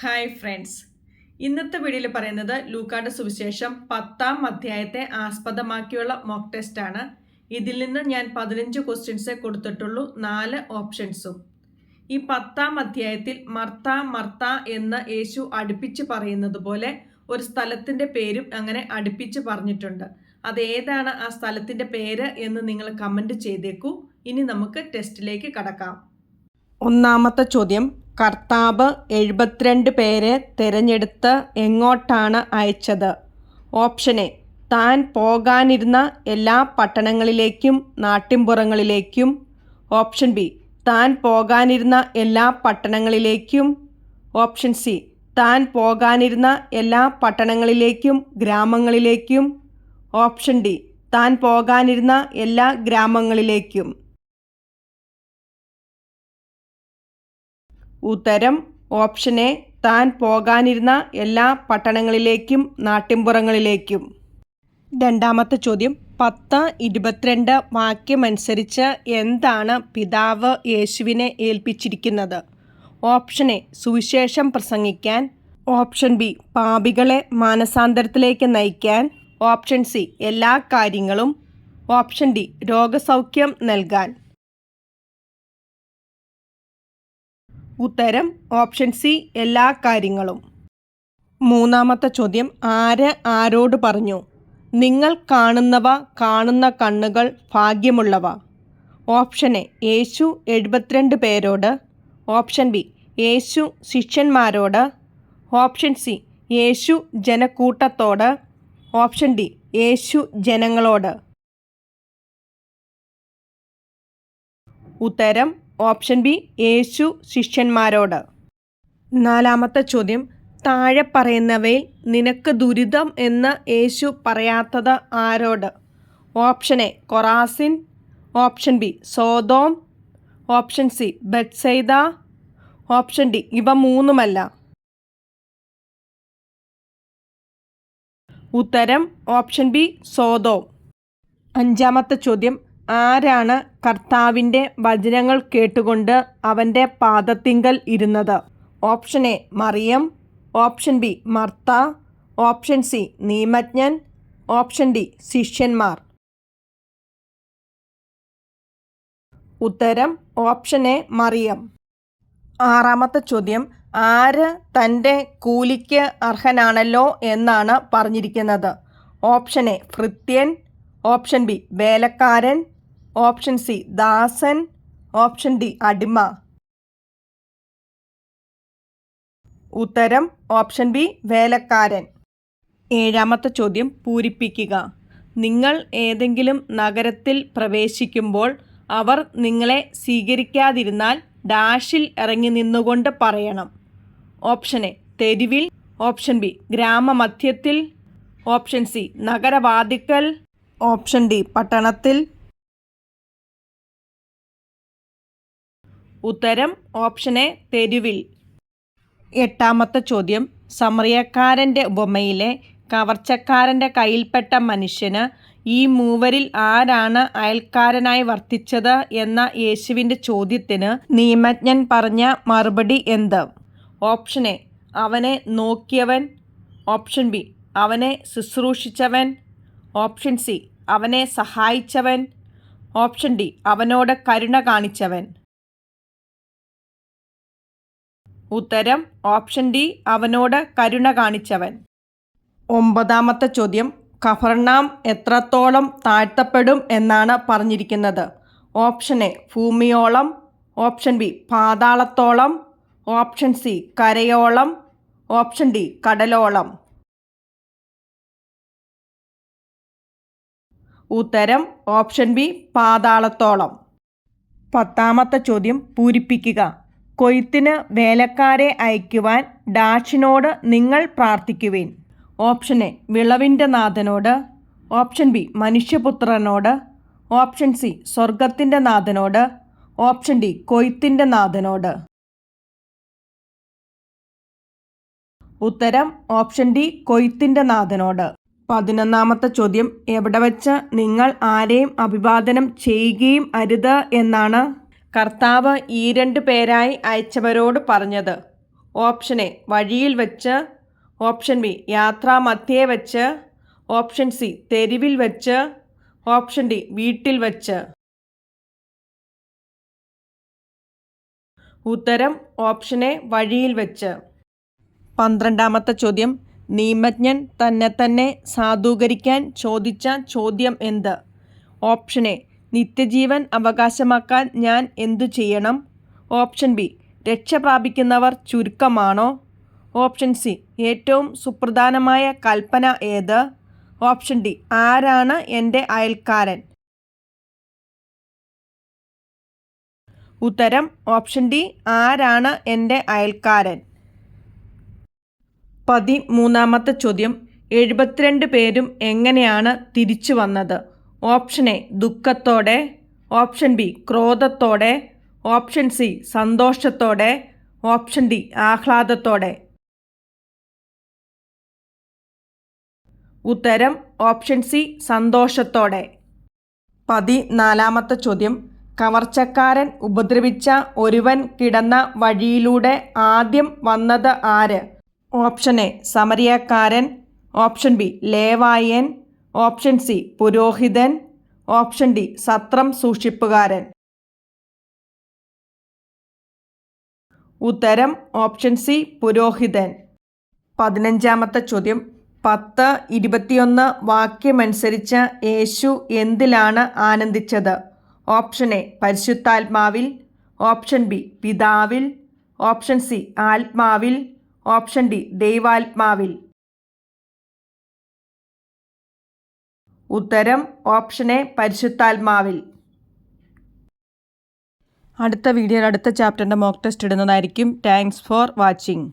Hi friends ഇന്നത്തെ വീഡിയോയിൽ പറയുന്നത് ലൂക്കാട് സുവിശേഷം പത്താം അധ്യായത്തെ ആസ്പദമാക്കിയുള്ള മോക്ക് ടെസ്റ്റ് ആണ്. ഇതിൽ നിന്ന് ഞാൻ പതിനഞ്ച് ക്വസ്റ്റ്യൻസേ കൊടുത്തിട്ടുള്ളൂ. നാല് ഓപ്ഷൻസും ഈ പത്താം അധ്യായത്തിൽ മർത്ത മർത്ത എന്ന് യേശു അടുപ്പിച്ച് പറയുന്നത് പോലെ ഒരു സ്ഥലത്തിന്റെ പേരും അങ്ങനെ അടുപ്പിച്ച് പറഞ്ഞിട്ടുണ്ട്. അത് ഏതാണ് ആ സ്ഥലത്തിന്റെ പേര് എന്ന് നിങ്ങൾ കമന്റ് ചെയ്തേക്കൂ. ഇനി നമുക്ക് ടെസ്റ്റിലേക്ക് കടക്കാം. ഒന്നാമത്തെ ചോദ്യം കർത്താവ് എഴുപത്തിരണ്ട് പേരെ തിരഞ്ഞെടുത്ത് എങ്ങോട്ടാണ് അയച്ചത്? ഓപ്ഷൻ എ താൻ പോകാനിരുന്ന എല്ലാ പട്ടണങ്ങളിലേക്കും നാട്ടിൻപുറങ്ങളിലേക്കും. ഓപ്ഷൻ ബി താൻ പോകാനിരുന്ന എല്ലാ പട്ടണങ്ങളിലേക്കും. ഓപ്ഷൻ സി താൻ പോകാനിരുന്ന എല്ലാ പട്ടണങ്ങളിലേക്കും ഗ്രാമങ്ങളിലേക്കും. ഓപ്ഷൻ ഡി താൻ പോകാനിരുന്ന എല്ലാ ഗ്രാമങ്ങളിലേക്കും. ഉത്തരം ഓപ്ഷൻ എ താൻ പോകാനിരുന്ന എല്ലാ പട്ടണങ്ങളിലേക്കും നാട്ടിൻപുറങ്ങളിലേക്കും. രണ്ടാമത്തെ ചോദ്യം പത്ത് ഇരുപത്തിരണ്ട് വാക്യമനുസരിച്ച് എന്താണ് പിതാവ് യേശുവിനെ ഏൽപ്പിച്ചിരിക്കുന്നത്? ഓപ്ഷൻ എ സുവിശേഷം പ്രസംഗിക്കാൻ ഓപ്ഷൻ ബി പാപികളെ മാനസാന്തരത്തിലേക്ക് നയിക്കാൻ ഓപ്ഷൻ സി എല്ലാ കാര്യങ്ങളും ഓപ്ഷൻ ഡി രോഗസൗഖ്യം നൽകാൻ. ഉത്തരം ഓപ്ഷൻ സി എല്ലാ കാര്യങ്ങളും. മൂന്നാമത്തെ ചോദ്യം ആര് ആരോട് പറഞ്ഞു? നിങ്ങൾ കാണുന്നവ കാണുന്ന കണ്ണുകൾ ഭാഗ്യമുള്ളവ. ഓപ്ഷൻ എ യേശു എഴുപത്തിരണ്ട് പേരോട്. ഓപ്ഷൻ ബി യേശു ശിഷ്യന്മാരോട്. ഓപ്ഷൻ സി യേശു ജനക്കൂട്ടത്തോട്. ഓപ്ഷൻ ഡി യേശു ജനങ്ങളോട്. ഉത്തരം ഓപ്ഷൻ ബി യേശു ശിഷ്യന്മാരോട്. നാലാമത്തെ ചോദ്യം താഴെ പറയുന്നവയിൽ നിനക്ക് ദുരിതം എന്ന് യേശു പറയാത്തത് ആരോട്? Option A Chorazin. Option B Sodom option C Bethsaida option D ഇവ മൂന്നുമല്ല. ഉത്തരം ഓപ്ഷൻ ബി സോതോം അഞ്ചാമത്തെ ചോദ്യം ആരാണ് കർത്താവിന്റെ വചനങ്ങൾ കേട്ടുകൊണ്ട് അവന്റെ പാദത്തിങ്കൽ ഇരുന്നത്? Option A Mariyam. Option B Martha. Option C നിയമജ്ഞൻ. Option D ശിഷ്യന്മാർ. ഉത്തരം ഓപ്ഷൻ എ മറിയം. ആറാമത്തെ ചോദ്യം ആര് തന്റെ കൂലിക്ക് അർഹനാണല്ലോ എന്നാണ് പറഞ്ഞിരിക്കുന്നത്? ഓപ്ഷൻ എ ഭൃത്യൻ ഓപ്ഷൻ ബി വേലക്കാരൻ. ഓപ്ഷൻ സി ദാസൻ. ഓപ്ഷൻ ഡി അടിമ. ഉത്തരം ഓപ്ഷൻ ബി വേലക്കാരൻ. ഏഴാമത്തെ ചോദ്യം പൂരിപ്പിക്കുക. നിങ്ങൾ ഏതെങ്കിലും നഗരത്തിൽ പ്രവേശിക്കുമ്പോൾ അവർ നിങ്ങളെ സ്വീകരിക്കാതിരുന്നാൽ ഡാഷിൽ ഇറങ്ങി നിന്നുകൊണ്ട് പറയണം. ഓപ്ഷൻ എ തെരുവിൽ. ഓപ്ഷൻ ബി ഗ്രാമമധ്യത്തിൽ. ഓപ്ഷൻ സി നഗരവാതിക്കൽ. ഓപ്ഷൻ ഡി പട്ടണത്തിൽ. ഉത്തരം ഓപ്ഷൻ എ തെരുവിൽ. എട്ടാമത്തെ ചോദ്യം. സമറിയക്കാരന്റെ ഉപമയിലെ കവർച്ചക്കാരന്റെ കയ്യിൽപ്പെട്ട മനുഷ്യന് ഈ മൂവരിൽ ആരാണ് അയൽക്കാരനായി വർത്തിച്ചത് എന്ന യേശുവിന്റെ ചോദ്യത്തിന് നിയമജ്ഞൻ പറഞ്ഞ മറുപടി എന്ത്? ഓപ്ഷൻ എ അവനെ നോക്കിയവൻ. ഓപ്ഷൻ ബി അവനെ ശുശ്രൂഷിച്ചവൻ. ഓപ്ഷൻ സി അവനെ സഹായിച്ചവൻ. ഓപ്ഷൻ ഡി അവനോട് കരുണ കാണിച്ചവൻ. ഉത്തരം ഓപ്ഷൻ ഡി അവനോട് കരുണ കാണിച്ചവൻ. ഒമ്പതാമത്തെ ചോദ്യം കഫർണാം എത്രത്തോളം താഴ്ത്തപ്പെടും എന്നാണ് പറഞ്ഞിരിക്കുന്നത്. ഓപ്ഷൻ എ ഭൂമിയോളം ഓപ്ഷൻ ബി പാതാളത്തോളം ഓപ്ഷൻ സി കരയോളം ഓപ്ഷൻ ഡി കടലോളം. ഉത്തരം ഓപ്ഷൻ ബി പാതാളത്തോളം. പത്താമത്തെ ചോദ്യം പൂരിപ്പിക്കുക. കൊയ്ത്തിന് വേലക്കാരെ അയക്കുവാൻ ഡാഷിനോട് നിങ്ങൾ പ്രാർത്ഥിക്കുവിൻ. ഓപ്ഷൻ എ വിളവിന്റെ നാഥനോട്. ഓപ്ഷൻ ബി മനുഷ്യപുത്രനോട്. ഓപ്ഷൻ സി സ്വർഗത്തിന്റെ നാഥനോട്. Option D കൊയ്ത്തിന്റെ നാഥനോട്. ഉത്തരം ഓപ്ഷൻ ഡി കൊയ്ത്തിന്റെ നാഥനോട്. പതിനൊന്നാമത്തെ ചോദ്യം എവിടെ വെച്ച് നിങ്ങൾ ആരെയും അഭിവാദനം ചെയ്യുകയും അരുത് എന്നാണ്? കർത്താവ് ഈ രണ്ട് പേരായി അയച്ചവരോട് പറഞ്ഞത്. ഓപ്ഷൻ എ വഴിയിൽ വെച്ച്. ഓപ്ഷൻ ബി യാത്രാമധ്യേ വെച്ച്. ഓപ്ഷൻ സി തെരുവിൽ വെച്ച്. ഓപ്ഷൻ ഡി വീട്ടിൽ വെച്ച്. ഉത്തരം ഓപ്ഷൻ എ വഴിയിൽ വെച്ച്. പന്ത്രണ്ടാമത്തെ ചോദ്യം നിയമജ്ഞൻ തന്നെ തന്നെ സാധൂകരിക്കാൻ ചോദിച്ച ചോദ്യം എന്ത്? ഓപ്ഷൻ എ നിത്യജീവൻ അവകാശമാക്കാൻ ഞാൻ എന്തു ചെയ്യണം? ഓപ്ഷൻ ബി രക്ഷ പ്രാപിക്കുന്നവർ ചുരുക്കമാണോ? ഓപ്ഷൻ സി ഏറ്റവും സുപ്രധാനമായ കൽപ്പന ഏത്? ഓപ്ഷൻ ഡി ആരാണ് എന്റെ അയൽക്കാരൻ? ഉത്തരം ഓപ്ഷൻ ഡി ആരാണ് എന്റെ അയൽക്കാരൻ? പതിമൂന്നാമത്തെ ചോദ്യം എഴുപത്തിരണ്ട് പേരും എങ്ങനെയാണ് തിരിച്ചു വന്നത്? ഓപ്ഷൻ എ ദുഃഖത്തോടെ. ഓപ്ഷൻ ബി ക്രോധത്തോടെ. ഓപ്ഷൻ സി സന്തോഷത്തോടെ. ഓപ്ഷൻ ഡി ആഹ്ലാദത്തോടെ. ഉത്തരം ഓപ്ഷൻ സി സന്തോഷത്തോടെ. പതിനാലാമത്തെ ചോദ്യം. കവർച്ചക്കാരൻ ഉപദ്രവിച്ച ഒരുവൻ കിടന്ന വഴിയിലൂടെ ആദ്യം വന്നത് ആര്? ഓപ്ഷൻ എ സമരിയക്കാരൻ. ഓപ്ഷൻ ബി ലേവായൻ. ഓപ്ഷൻ സി പുരോഹിതൻ. ഓപ്ഷൻ ഡി സത്രം സൂക്ഷിപ്പുകാരൻ. ഉത്തരം ഓപ്ഷൻ സി പുരോഹിതൻ. പതിനഞ്ചാമത്തെ ചോദ്യം. പത്ത് ഇരുപത്തിയൊന്ന് വാക്യമനുസരിച്ച് യേശു എന്തിലാണ് ആനന്ദിച്ചത്? ഓപ്ഷൻ എ പരിശുദ്ധാത്മാവിൽ. ഓപ്ഷൻ ബി പിതാവിൽ. ഓപ്ഷൻ സി ആത്മാവിൽ. ഓപ്ഷൻ ഡി ദൈവാത്മാവിൽ. ഉത്തരം ഓപ്ഷൻ എ പരിശുദ്ധാത്മാവിൽ. അടുത്ത വീഡിയോയിൽ അടുത്ത ചാപ്റ്ററിന്റെ മോക്ക് ടെസ്റ്റ് ഇടുന്നതായിരിക്കും. Thanks for watching